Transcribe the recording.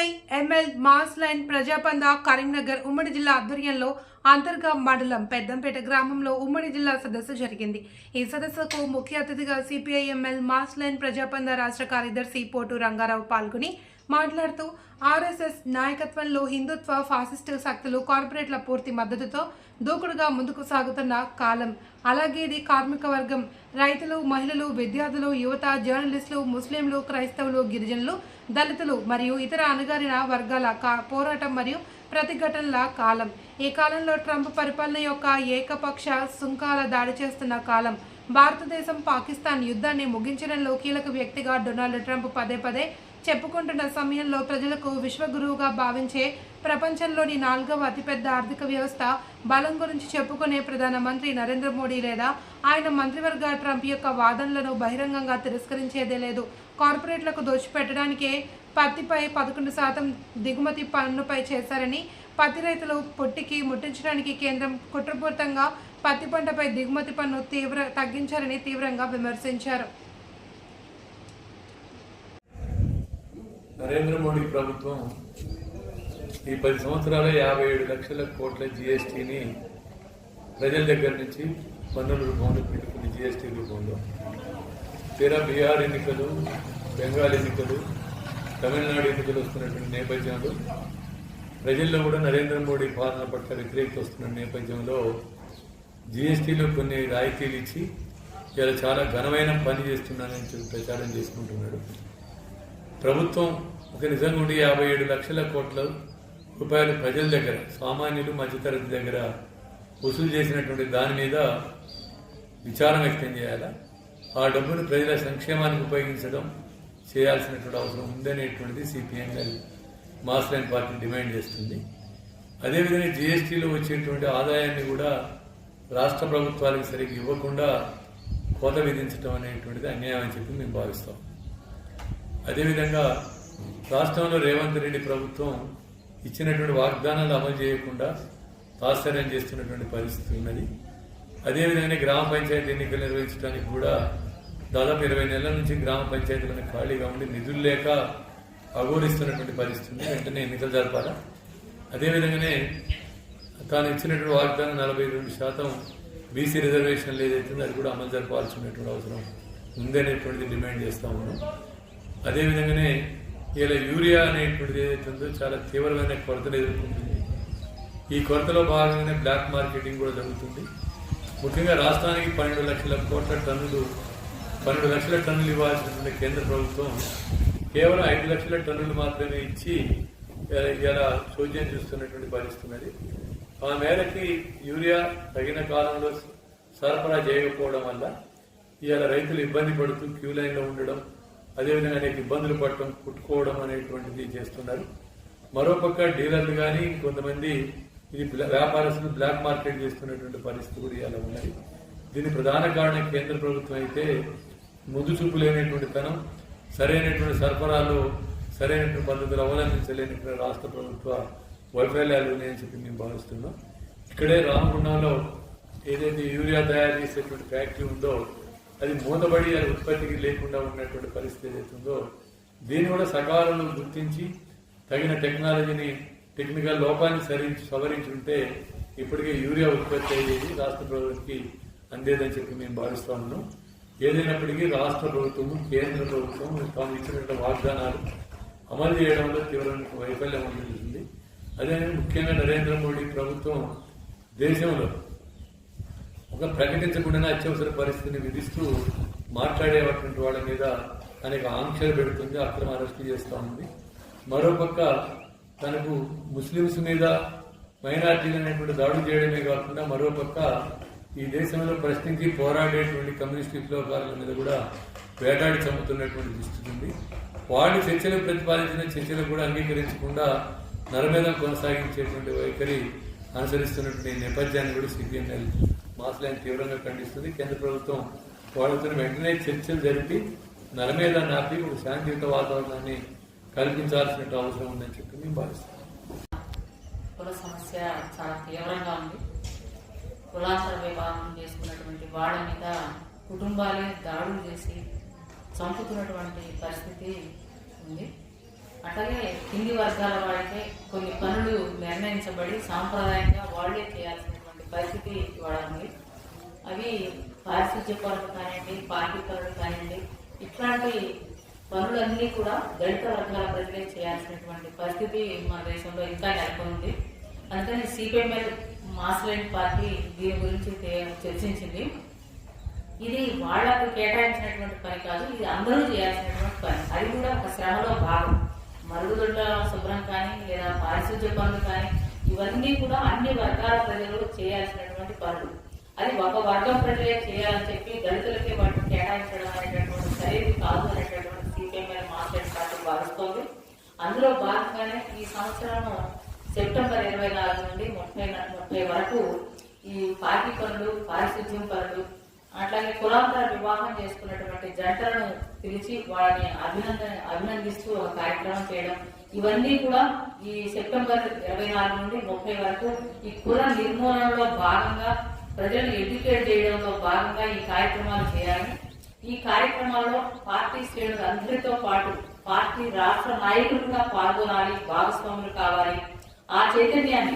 CPI ML mass line Prajapantha Karimnagar ఉమ్మడి జిల్లా ఆధ్వర్యంలో అంతర్గా మండలం పెద్దంపేట గ్రామంలో ఉమ్మడి జిల్లా సదస్సు జరిగింది. ఈ సదస్సుకు ముఖ్య అతిథిగా CPI ML mass line Prajapantha రాష్ట్ర కార్యదర్శి పోటు రంగారావు పాల్గొని మాట్లాడుతూ ఆర్ఎస్ఎస్ నాయకత్వంలో హిందుత్వ ఫాసిస్టు శక్తులు కార్పొరేట్ల పూర్తి మద్దతుతో దూకుడుగా ముందుకు సాగుతున్న కాలం. అలాగే ఇది కార్మిక వర్గం. రైతులు మహిళలు విద్యార్థులు యువత జర్నలిస్టులు ముస్లింలు క్రైస్తవులు గిరిజనులు దళితులు మరియు ఇతర అణగారిన వర్గాల కా- పోరాటం మరియు ప్రతిఘటనల కాలం. ఈ కాలంలో ట్రంప్ పరిపాలన యొక్క ఏకపక్ష సుంకాల దాడి చేస్తున్న కాలం. భారతదేశం పాకిస్తాన్ యుద్ధాన్ని ముగించడంలో కీలక వ్యక్తిగా డొనాల్డ్ ట్రంప్ పదే పదే చెప్పుకుంటున్న సమయంలో ప్రజలకు విశ్వగురువుగా భావించే ప్రపంచంలోని నాలుగవ అతిపెద్ద ఆర్థిక వ్యవస్థ బలం గురించి చెప్పుకునే ప్రధానమంత్రి నరేంద్ర మోడీ లేదా ఆయన మంత్రివర్గ ట్రంప్ యొక్క వాదనలను బహిరంగంగా తిరస్కరించేదే లేదు. కార్పొరేట్లకు దోచిపెట్టడానికే పత్తిపై పదకొండు శాతం దిగుమతి పన్నుపై చేశారని పత్తి రైతులు పొట్టికి ముట్టించడానికి కేంద్రం కుట్రపూరితంగా పత్తి పంటపై దిగుమతి పన్ను తీవ్ర తగ్గించారని తీవ్రంగా విమర్శించారు. నరేంద్ర మోడీ ప్రభుత్వం ఈ పది సంవత్సరాల యాభై ఏడు లక్షల కోట్ల జిఎస్టీని ప్రజల దగ్గర నుంచి పన్నుల రూపంలో పెట్టుకుని జిఎస్టీ రూపంలో. తీరా బీహార్ ఎన్నికలు బెంగాల్ ఎన్నికలు తమిళనాడు ఎన్నికలు వస్తున్నటువంటి నేపథ్యంలో ప్రజల్లో కూడా నరేంద్ర మోడీ పాలన పట్ల వ్యతిరేకత వస్తున్న నేపథ్యంలో జిఎస్టీలో కొన్ని రాయితీలు ఇచ్చి ఇలా చాలా ఘనమైన పని చేస్తున్నానని చెప్పి ప్రచారం చేసుకుంటున్నాడు. ప్రభుత్వం ఒక నిజంగా ఉండి యాభై ఏడు లక్షల కోట్ల రూపాయలు ప్రజల దగ్గర సామాన్యులు మధ్యతరగతి దగ్గర వసూలు చేసినటువంటి దాని మీద విచారం వ్యక్తం చేయాలా? ఆ డబ్బును ప్రజల సంక్షేమానికి ఉపయోగించడం చేయాల్సినటువంటి అవసరం ఉందనేటువంటిది CPI ML mass line party demand చేస్తుంది. అదేవిధంగా జిఎస్టీలో వచ్చేటువంటి ఆదాయాన్ని కూడా రాష్ట్ర ప్రభుత్వాలకు సరిగ్గా ఇవ్వకుండా కోత విధించడం అనేటువంటిది అన్యాయం అని చెప్పి మేము భావిస్తాం. అదేవిధంగా రాష్ట్రంలో రేవంత్ రెడ్డి ప్రభుత్వం ఇచ్చినటువంటి వాగ్దానాలు అమలు చేయకుండా తాత్సర్యం చేస్తున్నటువంటి పరిస్థితి ఉన్నది. అదేవిధంగా గ్రామ పంచాయతీ ఎన్నికలు నిర్వహించడానికి కూడా దాదాపు ఇరవై నెలల నుంచి గ్రామ పంచాయతీలను ఖాళీగా ఉండి నిధులు లేక అఘోరిస్తున్నటువంటి పరిస్థితి ఉంది. వెంటనే ఎన్నికలు జరపాలా? అదేవిధంగానే తాను ఇచ్చినటువంటి వాగ్దానం నలభై రెండు శాతం బీసీ రిజర్వేషన్లు ఏదైతుందో అది కూడా అమలు జరపాల్సినటువంటి అవసరం ఉందనేటువంటిది డిమాండ్ చేస్తా ఉన్నాం. అదేవిధంగానే ఇలా యూరియా అనేటువంటిది ఏదైతే ఉందో చాలా తీవ్రమైన కొరతలు ఎదుర్కొంటుంది. ఈ కొరతలో భాగంగానే బ్లాక్ మార్కెటింగ్ కూడా జరుగుతుంది. ముఖ్యంగా రాష్ట్రానికి పన్నెండు లక్షల కోట్ల టన్నులు పన్నెండు లక్షల టన్నులు ఇవ్వాల్సినటువంటి కేంద్ర ప్రభుత్వం కేవలం ఐదు లక్షల టన్నులు మాత్రమే ఇచ్చి ఇలా- ఇలా చూస్తున్నటువంటి పరిస్థితున్నది ఆ మేరకి యూరియా తగిన కాలంలో సరఫరా చేయకపోవడం వల్ల ఇవాళ రైతులు ఇబ్బంది పడుతూ క్యూ లైన్లో ఉండడం అదేవిధంగా అనేక ఇబ్బందులు పడటం కుట్టుకోవడం అనేటువంటిది చేస్తున్నారు. మరోపక్క డీలర్లు కానీ కొంతమంది ఇది వ్యాపారస్తులు బ్లాక్ మార్కెట్ చేస్తున్నటువంటి పరిస్థితి కూడా ఇలా ఉన్నాయి. దీని ప్రధాన కారణం కేంద్ర ప్రభుత్వం అయితే ముందు చూపు లేనటువంటి తనం సరైనటువంటి సరఫరాలు సరైనటువంటి పద్ధతులు అవలంబించలేనటువంటి రాష్ట్ర ప్రభుత్వ వైఫల్యాలు ఉన్నాయని చెప్పి మేము భావిస్తున్నాం. ఇక్కడే రామగుండంలో ఏదైతే యూరియా తయారు చేసేటువంటి ఫ్యాక్టరీ ఉందో అది మూతబడి అది ఉత్పత్తికి లేకుండా ఉన్నటువంటి పరిస్థితి ఏదైతుందో దీన్ని కూడా సకాలంలో గుర్తించి తగిన టెక్నాలజీని టెక్నికల్ లోపాన్ని సరించి సవరించి ఉంటే ఇప్పటికే యూరియా ఉత్పత్తి అయ్యేది రాష్ట్ర ప్రభుత్వానికి అందేదని చెప్పి మేము భావిస్తా ఉన్నాం. ఏదైనప్పటికీ రాష్ట్ర ప్రభుత్వము కేంద్ర ప్రభుత్వం తాము ఇచ్చినటువంటి వాగ్దానాలు అమలు చేయడంలో తీవ్రమైన వైఫల్యం ఉంటుంది అదే ముఖ్యంగా నరేంద్ర మోడీ ప్రభుత్వం దేశంలో ఒక ప్రకటించకుండా అత్యవసర పరిస్థితిని విధిస్తూ మాట్లాడేటువంటి వాళ్ళ మీద అనేక ఆంక్షలు పెడుతుంది అక్రమ అరెస్టు చేస్తూ ఉంది. మరోపక్క తనకు ముస్లిమ్స్ మీద మైనార్టీలు అనేటువంటి దాడులు చేయడమే కాకుండా మరోపక్క ఈ దేశంలో ప్రశ్నించి పోరాడేటువంటి కమ్యూనిస్ట్ విప్లవకారుల మీద కూడా వేటాడి చంపుతున్నటువంటి దుస్థితి ఉంది. వాళ్ళు చర్చలు ప్రతిపాదించిన చర్చలు కూడా అంగీకరించకుండా నరమేధం కొనసాగించేటువంటి వైఖరి అనుసరిస్తున్నటువంటి నేపథ్యాన్ని కూడా మాస్ లైన్ తీవ్రంగా ఖండిస్తుంది. కేంద్ర ప్రభుత్వం వాళ్ళతో వెంటనే చర్చలు జరిపి నరమేధాన్ని నాపి ఒక శాంతియుత వాతావరణాన్ని కల్పించాల్సిన అవసరం ఉందని చెప్పి మేము భావిస్తాం కుల సమస్య చాలా తీవ్రంగా ఉంది. కులాసర వివాహం చేసుకున్నటువంటి వాళ్ళ మీద కుటుంబాలే దాడులు చేసి చంపుతున్నటువంటి పరిస్థితి ఉంది. అట్లాగే కింది వర్గాల వాళ్ళకే కొన్ని పనులు నిర్ణయించబడి సాంప్రదాయంగా వాళ్ళే చేయాల్సిన పరిస్థితి ఇవాళ అవి పారిశుద్ధ్య పనులు కానివ్వండి పార్టీ పనులు కానివ్వండి ఇట్లాంటి పనులన్నీ కూడా దళిత వర్గాల ప్రజలే చేయాల్సినటువంటి పరిస్థితి మన దేశంలో ఇంకా నెలకొంది. అందుకని సిపిఎంఎల్ మాస్లైన్ పార్టీ దీని గురించి చర్చించింది. ఇది వాళ్ళకు కేటాయించినటువంటి పని కాదు ఇది అందరూ చేయాల్సినటువంటి పని. అది కూడా ఒక శ్రమలో భాగం. మరుగుదొడ్ల శుభ్రం కానీ లేదా పారిశుద్ధ్య పనులు కానీ ఇవన్నీ కూడా అన్ని వర్గాల ప్రజలు చేయాల్సినటువంటి పనులు. అది ఒక వర్గం ప్రజలే చేయాలని చెప్పి దళితులకే వాటిని కేటాయించడం అనేటటువంటి సరైనది కాదు అనేటటువంటి సిపిఎంఎల్ మాస్టర్ పార్టీ భావిస్తోంది. అందులో భాగంగానే ఈ సంవత్సరం సెప్టెంబర్ ఇరవై నాలుగు నుండి ముప్పై ముప్పై వరకు ఈ పార్టీ పనులు పారిశుద్ధ్యం పనులు అట్లాగే కులాంతర వివాహం చేసుకున్నటువంటి జంటలను పిలిచి వాళ్ళని అభినందన అభినందిస్తూ ఒక కార్యక్రమం చేయడం ఇవన్నీ కూడా ఈ సెప్టెంబర్ ఇరవై నాలుగు నుండి ముప్పై వరకు ఈ కుల నిర్మూలనలో భాగంగా ప్రజలను ఎడ్యుకేట్ చేయడంలో భాగంగా ఈ కార్యక్రమాలు చేయాలి. ఈ కార్యక్రమాల్లో పార్టీ శ్రేణులు అందరితో పాటు పార్టీ రాష్ట్ర నాయకులుగా పాల్గొనాలి భాగస్వాములు కావాలి. ఆ చైతన్యాన్ని